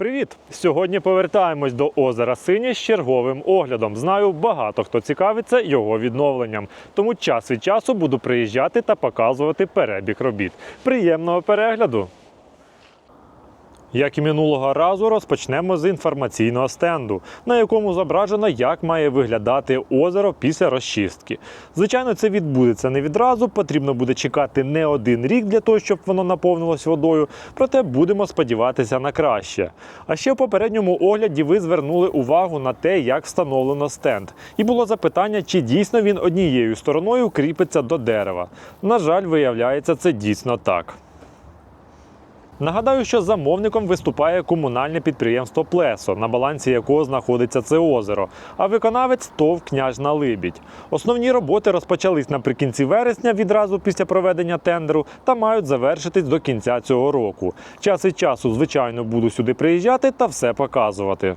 Привіт! Сьогодні повертаємось до озера Сині з черговим оглядом. Знаю, багато хто цікавиться його відновленням. Тому час від часу буду приїжджати та показувати перебіг робіт. Приємного перегляду! Як і минулого разу, розпочнемо з інформаційного стенду, на якому зображено, як має виглядати озеро після розчистки. Звичайно, це відбудеться не відразу, потрібно буде чекати не один рік для того, щоб воно наповнилось водою, проте будемо сподіватися на краще. А ще в попередньому огляді ви звернули увагу на те, як встановлено стенд. І було запитання, чи дійсно він однією стороною кріпиться до дерева. На жаль, виявляється, це дійсно так. Нагадаю, що замовником виступає комунальне підприємство Плесо, на балансі якого знаходиться це озеро, а виконавець ТОВ Княжна Либідь. Основні роботи розпочались наприкінці вересня, відразу після проведення тендеру, та мають завершитись до кінця цього року. Час від часу, звичайно, буду сюди приїжджати та все показувати.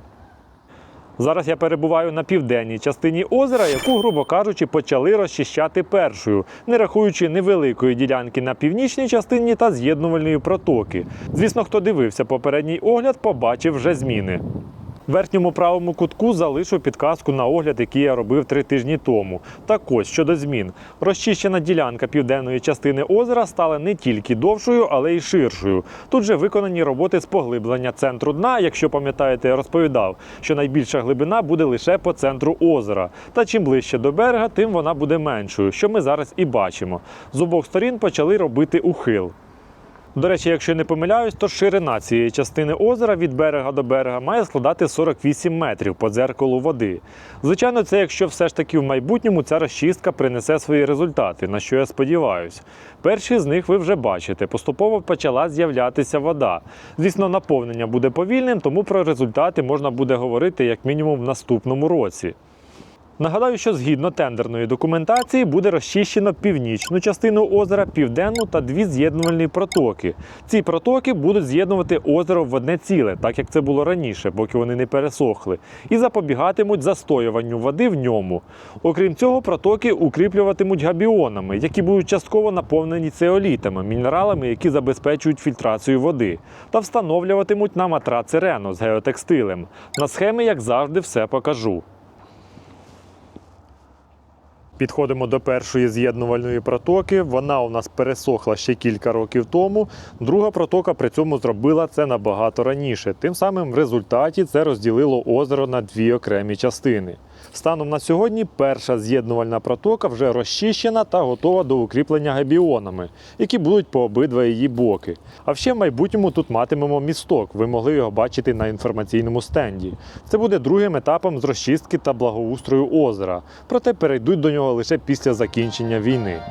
Зараз я перебуваю на південній частині озера, яку, грубо кажучи, почали розчищати першою, не рахуючи невеликої ділянки на північній частині та з'єднувальної протоки. Звісно, хто дивився попередній огляд, побачив вже зміни. В верхньому правому кутку залишу підказку на огляд, який я робив три тижні тому. Так ось щодо змін. Розчищена ділянка південної частини озера стала не тільки довшою, але й ширшою. Тут же виконані роботи з поглиблення центру дна. Якщо пам'ятаєте, я розповідав, що найбільша глибина буде лише по центру озера. Та чим ближче до берега, тим вона буде меншою, що ми зараз і бачимо. З обох сторін почали робити ухил. До речі, якщо я не помиляюсь, то ширина цієї частини озера від берега до берега має складати 48 метрів по дзеркалу води. Звичайно, це якщо все ж таки в майбутньому ця розчистка принесе свої результати, на що я сподіваюся. Перші з них ви вже бачите. Поступово почала з'являтися вода. Звісно, наповнення буде повільним, тому про результати можна буде говорити як мінімум в наступному році. Нагадаю, що згідно тендерної документації буде розчищено північну частину озера, південну та дві з'єднувальні протоки. Ці протоки будуть з'єднувати озеро в одне ціле, так як це було раніше, поки вони не пересохли, і запобігатимуть застоюванню води в ньому. Окрім цього, протоки укріплюватимуть габіонами, які будуть частково наповнені цеолітами, мінералами, які забезпечують фільтрацію води, та встановлюватимуть на матраци Рено з геотекстилем. На схемі, як завжди, все покажу. Підходимо до першої з'єднувальної протоки. Вона у нас пересохла ще кілька років тому. Друга протока при цьому зробила це набагато раніше. Тим самим в результаті це розділило озеро на дві окремі частини. Станом на сьогодні перша з'єднувальна протока вже розчищена та готова до укріплення габіонами, які будуть по обидва її боки. А ще в майбутньому тут матимемо місток. Ви могли його бачити на інформаційному стенді. Це буде другим етапом з розчистки та благоустрою озера. Проте перейдуть до нього лише після закінчення війни.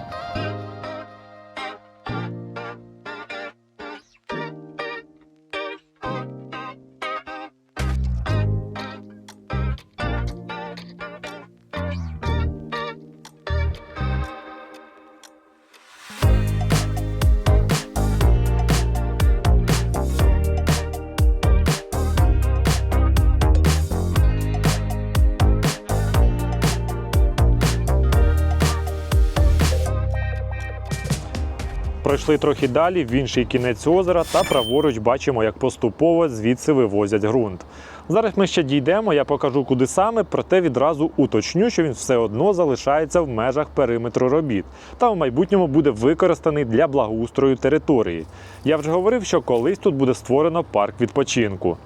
Пройшли трохи далі в інший кінець озера та праворуч бачимо, як поступово звідси вивозять ґрунт. Зараз ми ще дійдемо, я покажу куди саме, проте відразу уточню, що він все одно залишається в межах периметру робіт та в майбутньому буде використаний для благоустрою території. Я вже говорив, що колись тут буде створено парк відпочинку.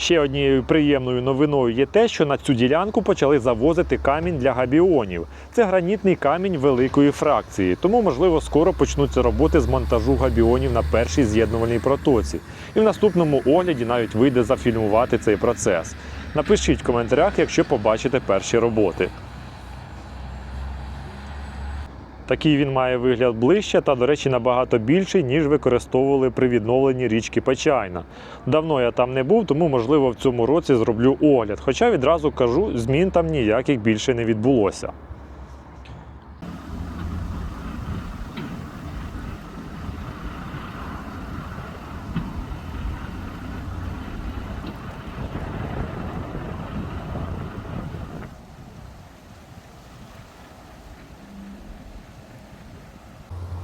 Ще однією приємною новиною є те, що на цю ділянку почали завозити камінь для габіонів. Це гранітний камінь великої фракції, тому, можливо, скоро почнуться роботи з монтажу габіонів на першій з'єднувальній протоці. І в наступному огляді навіть вийде зафільмувати цей процес. Напишіть в коментарях, якщо побачите перші роботи. Такий він має вигляд ближче та, до речі, набагато більший, ніж використовували при відновленні річки Печайна. Давно я там не був, тому, можливо, в цьому році зроблю огляд. Хоча відразу кажу, змін там ніяких більше не відбулося.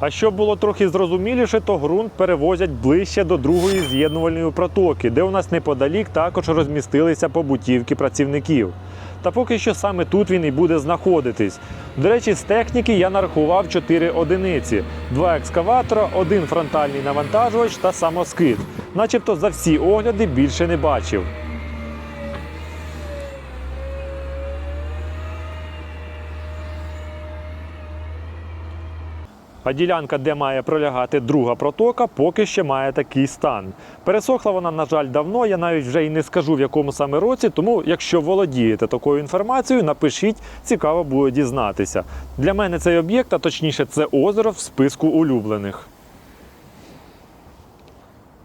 А щоб було трохи зрозуміліше, то ґрунт перевозять ближче до другої з'єднувальної протоки, де у нас неподалік також розмістилися побутівки працівників. Та поки що саме тут він і буде знаходитись. До речі, з техніки я нарахував 4 одиниці: два екскаватора, один фронтальний навантажувач та самоскид. Начебто за всі огляди більше не бачив. А ділянка, де має пролягати друга протока, поки ще має такий стан. Пересохла вона, на жаль, давно. Я навіть вже і не скажу в якому саме році. Тому, якщо володієте такою інформацією, напишіть, цікаво буде дізнатися. Для мене цей об'єкт, а точніше, це озеро в списку улюблених.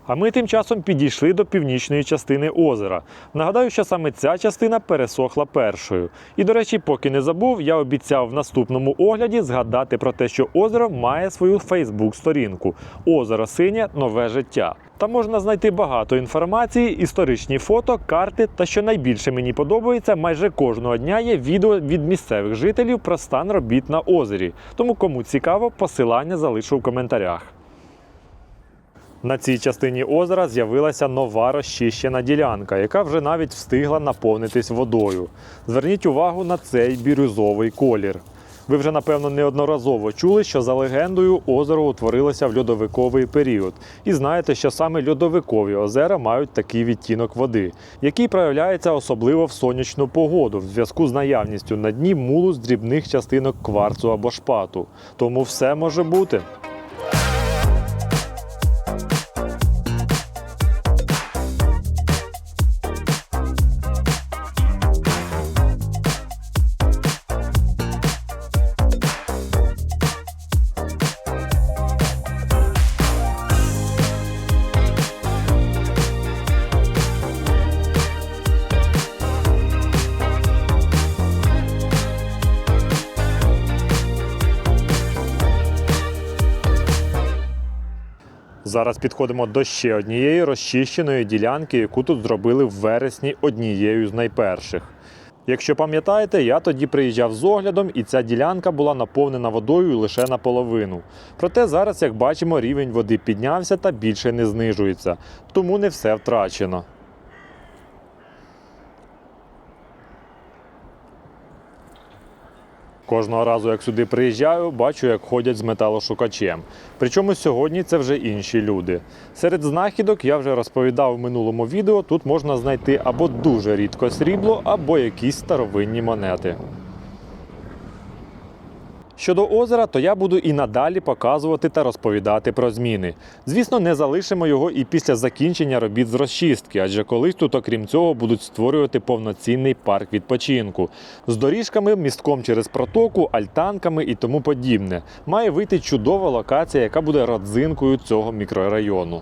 А ми тим часом підійшли до північної частини озера. Нагадаю, що саме ця частина пересохла першою. І, до речі, поки не забув, я обіцяв в наступному огляді згадати про те, що озеро має свою Фейсбук-сторінку Озеро Синє Нове життя. Там можна знайти багато інформації, історичні фото, карти та що найбільше мені подобається, майже кожного дня є відео від місцевих жителів про стан робіт на озері. Тому кому цікаво, посилання залишу в коментарях. На цій частині озера з'явилася нова розчищена ділянка, яка вже навіть встигла наповнитись водою. Зверніть увагу на цей бірюзовий колір. Ви вже напевно неодноразово чули, що за легендою озеро утворилося в льодовиковий період. І знаєте, що саме льодовикові озера мають такий відтінок води, який проявляється особливо в сонячну погоду в зв'язку з наявністю на дні мулу з дрібних частинок кварцу або шпату. Тому все може бути. Зараз підходимо до ще однієї розчищеної ділянки, яку тут зробили в вересні однією з найперших. Якщо пам'ятаєте, я тоді приїжджав з оглядом, і ця ділянка була наповнена водою лише наполовину. Проте зараз, як бачимо, рівень води піднявся та більше не знижується, тому не все втрачено. Кожного разу, як сюди приїжджаю, бачу, як ходять з металошукачем. Причому сьогодні це вже інші люди. Серед знахідок я вже розповідав в минулому відео. Тут можна знайти або дуже рідко срібло, або якісь старовинні монети. Щодо озера, то я буду і надалі показувати та розповідати про зміни. Звісно, не залишимо його і після закінчення робіт з розчистки, адже колись тут, окрім цього, будуть створювати повноцінний парк відпочинку з доріжками, містком через протоку, альтанками і тому подібне. Має вийти чудова локація, яка буде родзинкою цього мікрорайону.